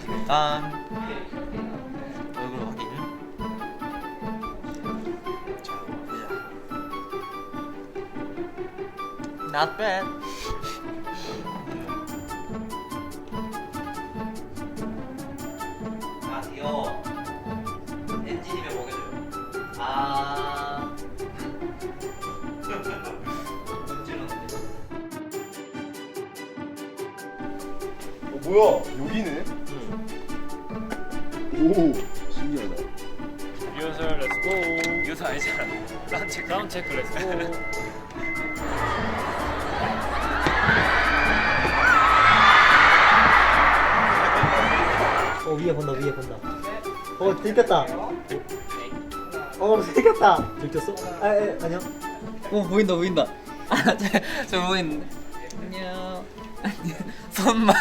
잠깐 얼굴 확인. 자 보자. Not bad. 아 귀여워 엔진이면 먹여줘요? 아 어 뭐야? 여기네? 오 신기하다. 리허설 렛츠고 유사 아니잖아? 딴책 다운 체크 렛츠고 어 위에 본다 위에 본다. 어 들켰다. 어 들켰다. 들켰어? 아 에, 아니요. 어 보인다 보인다. 아 저 저 보이는데 안녕. 안녕. 손만